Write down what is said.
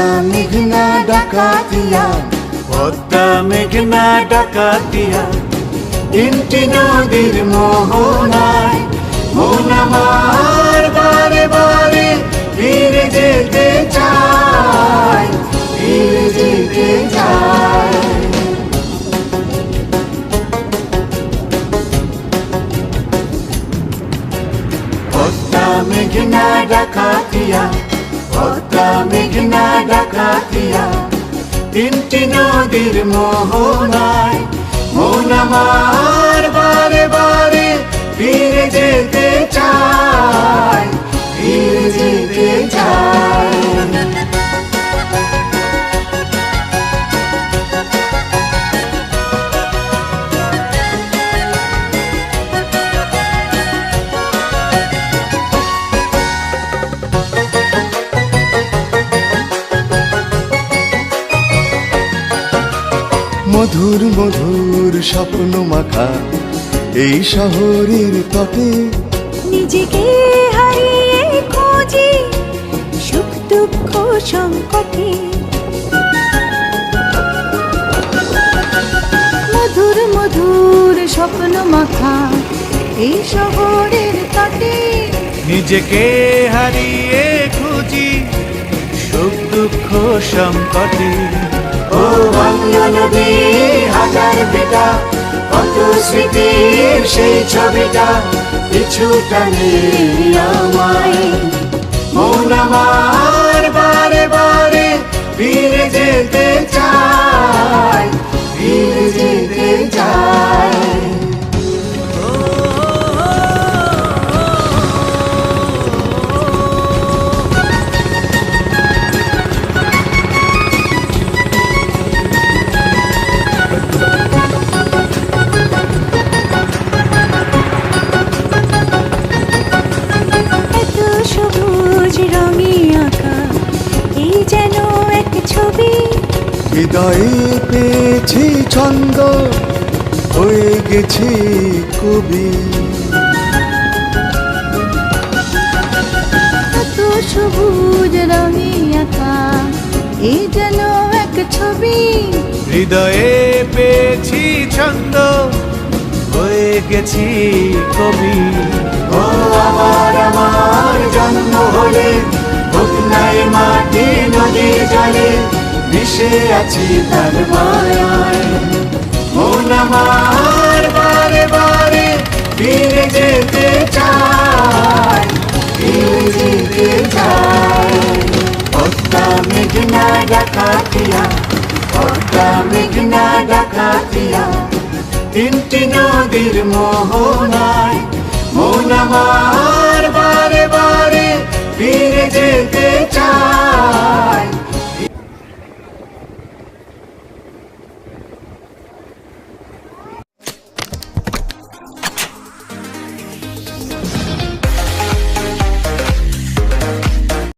পদ্মা মেঘনা ডাকাতিয়া, পদ্মা মেঘনা ডাকাতিয়া। তিনটি নদীর মোহনায় মন আমার বারে বারে ফিরে যেতে চায়, ফিরে যেতে চায়। পদ্মা মেঘনা ডাকাতিয়া পদ্মা মেঘনা ডাকাতিয়া তিনটি নদীর মোহনায় মন আমার মধুর মধুর স্বপ্ন মাখা এই শহরের তটে নিজেকে হারিয়ে খুঁজি সুখ দুঃখ সংকটে। মধুর মধুর স্বপ্ন মাখা এই শহরের তটে নিজেকে হারিয়ে খুঁজি সুখ দুঃখ সংকটে। বাংলা নদী হাজার বেটা, কত স্মৃতির সেই ছবিটা কিছুটা নেই আমায়। মন আমার বারে বারে ফিরে যেতে হৃদয়ে পেয়েছি ছন্দ হয়ে গেছি কবি। এত সবুজ রঙে আঁকা এই যেন এক ছবি। হৃদয়ে পেয়েছি ছন্দ হয়ে গেছি কবি। ও আমার আমার জন্ম হলে মাটি নদী জলে মিশে আছি তার মায়ায়। মন আমার বারে বারে ফিরে যেতে চায়। ফিরে যেতে মেঘনা ডাকাতিয়া পদ্মা মেঘনা ডাকাতিয়া। তিনটি নদীর মোহনায় মন আমার